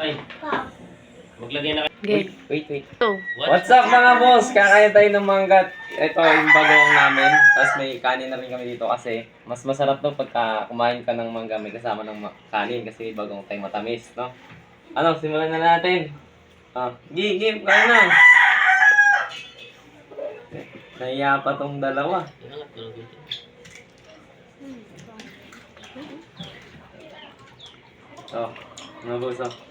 Ay, maglagay na kayo. Wait, wait. Go. What's up mga boss? Kakain tayo ng manggat. Ito yung bagong namin. Tapos may kanin na rin kami dito kasi mas masarap to pagka kumain ka ng mangga may kasama ng ma- kanin kasi bagong tayo matamis, no? Ano, simulan na natin. Ah, gi, gi, kain na. Nahiya pa tong dalawa. Oh, mga boss, oh.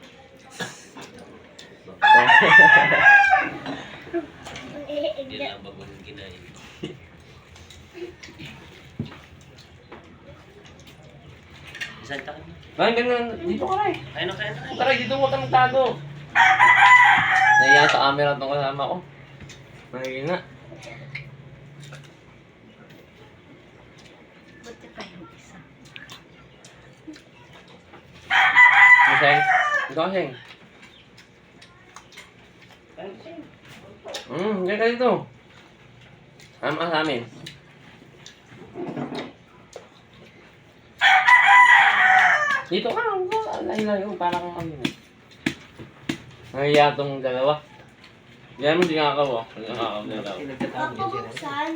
Hindi lang bagong ginain. Saan tayo? Kain ka na, dito ka rin. Kaya na, kaya na. Tara, dito mo ka magtago. Nahiya sa camera itong kasama ko. Mahina. Buti pa yung isa. Maseng. Ka, Seng. Hmm, diyan ka dito. Sama sa amin. Dito ka, layo-layo, parang ano. Nahiya tong dalawa. Diyan mo, di nga ako. Di nga ako. Di nga ako. Papabuksan.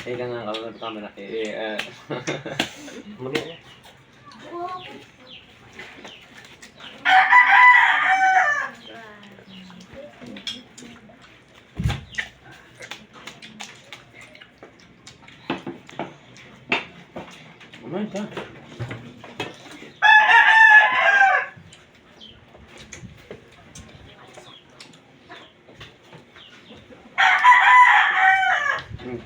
Di ka nga ako sa camera. Eh, eh. Muli na. Kumain ka. Hmm.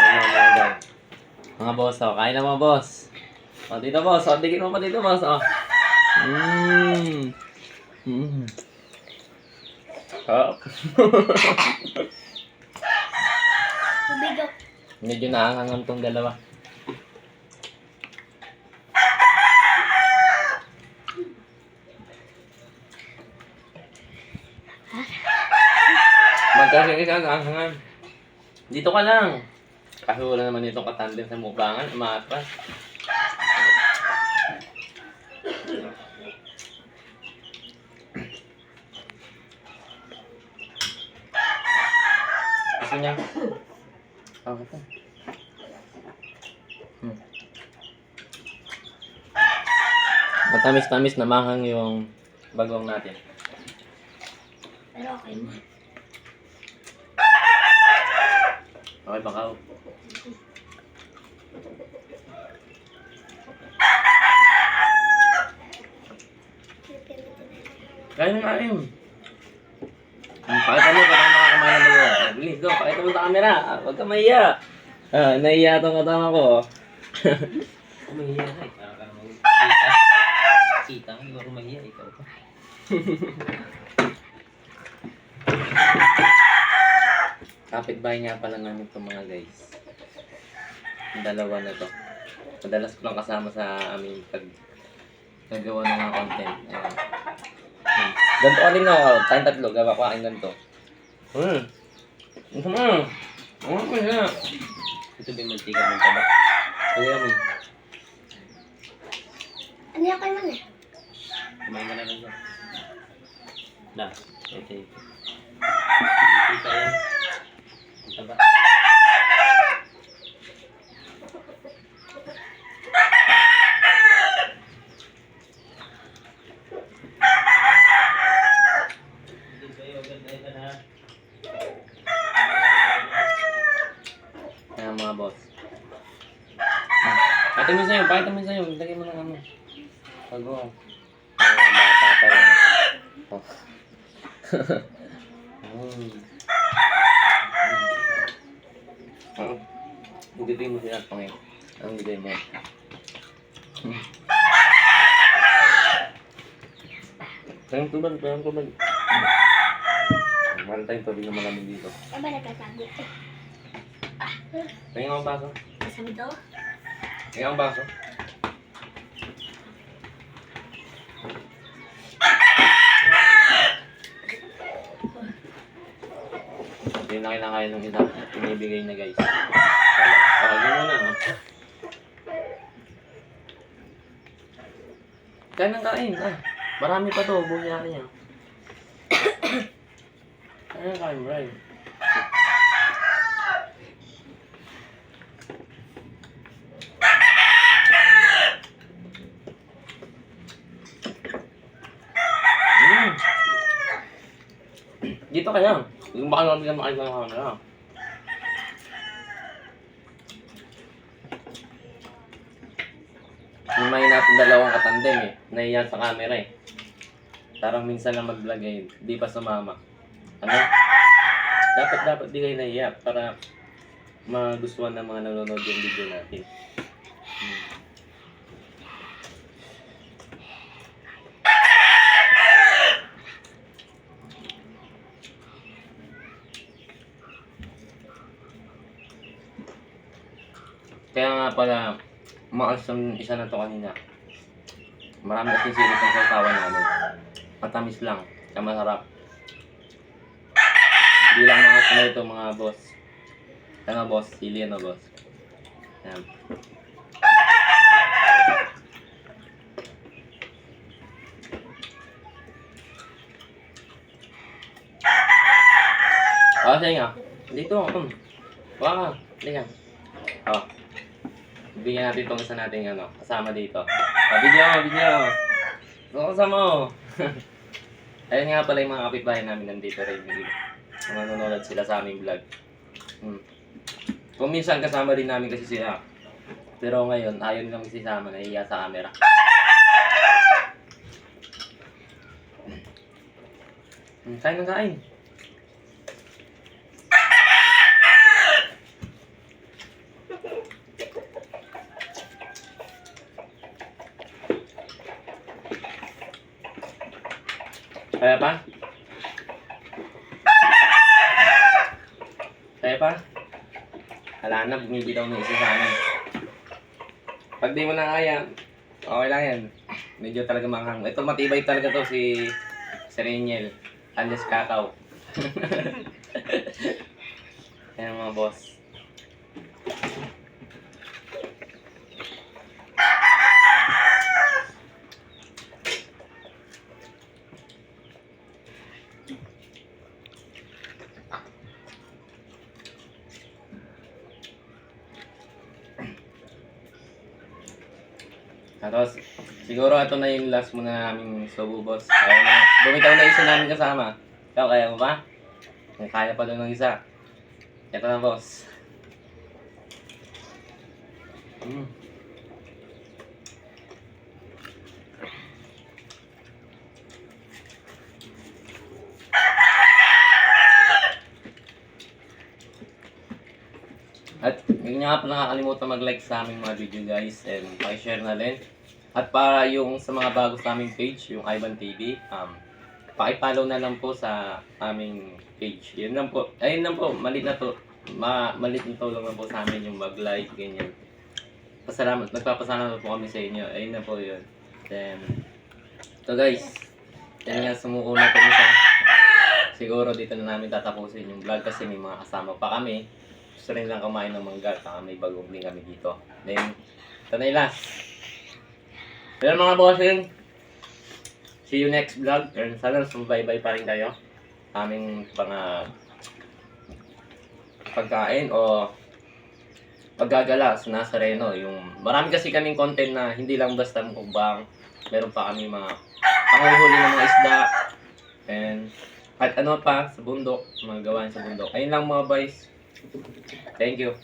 Ayun, mga guys. Mga boss, oh. Kain na mga boss. O, dito boss. O, digin mo pa dito boss, oh. Mmm. Mmm. Oh. Ako. Medyo naangangan tong dalawa. Magkasing isa ang angangan. Dito ka lang. Kasi wala naman itong katandem sa mukbangan. Umatras. Gusto niya? Okay to. Hmm. Matamis-tamis na mahang yung bagong natin. Pero okay na. Okay ba ka? Kaya na nga yun. Pakita mo kung ano nakakamayan ng mga. Bilis, go. Pakita mo sa camera. Ah, Huwag ka mahiya. Ah, nahiya tong katama ko. oh. Umahiya ka eh. Kita ka, ikaw umahiya. Ikaw pa. Kapit-bahay nga pala namin itong mga guys. Yung dalawa na to. Madalas ko lang kasama sa amin pag nagawa ng mga content. Ayan. Hmm. Ganito ka rin ako. Tayong tatlo. Gawa ko aking ganito. Hmm. Hmm. Hmm. Hmm. Ito ba yung mantika ng taba? Kaya mo. Ano yung kay man eh? Kumain ka na lang dyan. Na, okay. Mantika yan. Ang taba. Ayan mga boss. Hmm. Pakita mo sa'yo. Pakita mo sa'yo. Lagay mo ng ano. Bago. Ah, bata pa rin. Oh. Hmm. Hindi mo sila pangin. Ang bigay mo. Tayong tubig, tayong tubig. Meron tayong tubig na malamig dito. Ano ba nagkatago? Tingnan ang baso. Sabi daw? Tingnan ang baso. Hindi na kinakain ng isa. Pinibigay na guys. Ah, ganun na. ah. Kain ng kain. Ah, marami pa to. Buhay natin yan. Kain ng kain, Brian. Mm. Dito kaya. Yung baka naman bigyan makain ng kamera. Yung may natin dalawang katandem eh. Naiyan sa camera eh. Parang minsan lang mag-vlog eh. Di pa sumama. Ano? Dapat dapat di kayo naiyak para magustuhan ng mga nanonood yung video natin. Hmm. Kaya nga pala, umakas yung isa na to kanina. Marami kasi silit ang sasawa namin. Matamis lang, kaya masarap. Hindi lang mga sunay ito mga boss. Nga boss, sili na boss. Yan. Ah, sige nga. Dito. Waka ka. Hindi ka. Oh. Bigyan natin itong isa natin ano, kasama dito. Ah, video, video. Ito kasama mo. Ayun nga pala yung mga kapitbahay namin nandito rin. Nanonood sila sa aming vlog. Hmm. Kung minsan kasama din namin kasi sila. Pero ngayon, ayaw nilang isisama, nahiya sa camera. Hmm, kain ng kain. Pa? Kaya pa? Wala na, bumibitaw na isa sa amin. Pag di mo na kaya, okay lang yan. Medyo talaga manghang. Ito matibay talaga to si si Reniel. Alias Kakao. Ayan mga boss. Tapos, siguro ito na yung last muna naming subo, boss. Kaya na, bumitaw na isa namin kasama. Ikaw, kaya mo ba? Kaya pa doon ng isa. Ito na, boss. Mm. At yun nga pa nakakalimutan mag-like sa aming mga video guys and pakishare na rin. At para yung sa mga bago sa aming page, yung Ivan TV, um, pakipollow na lang po sa aming page. Yun lang po. Ayun lang po, malit na to. Ma malit na tulong lang po sa amin yung mag-like, ganyan. Pasalamat, nagpapasalamat po kami sa inyo. Ayun na po yun. Then, so guys, yan nga sumuko kami sa siguro dito na namin tatapusin yung vlog kasi may mga kasama pa kami gusto rin lang kumain ng mangga saka may bagong link kami dito. Then, ito na last. Pero mga bossing, see you next vlog. And sana sumabaybay pa rin kayo aming mga pagkain o paggagala sa Nazareno. Yung, marami kasi kaming content na hindi lang basta mukbang. Meron pa kami mga panguhuli ng mga isda. And at ano pa sa bundok, mga gawain sa bundok. Ayun lang mga boys. Thank you.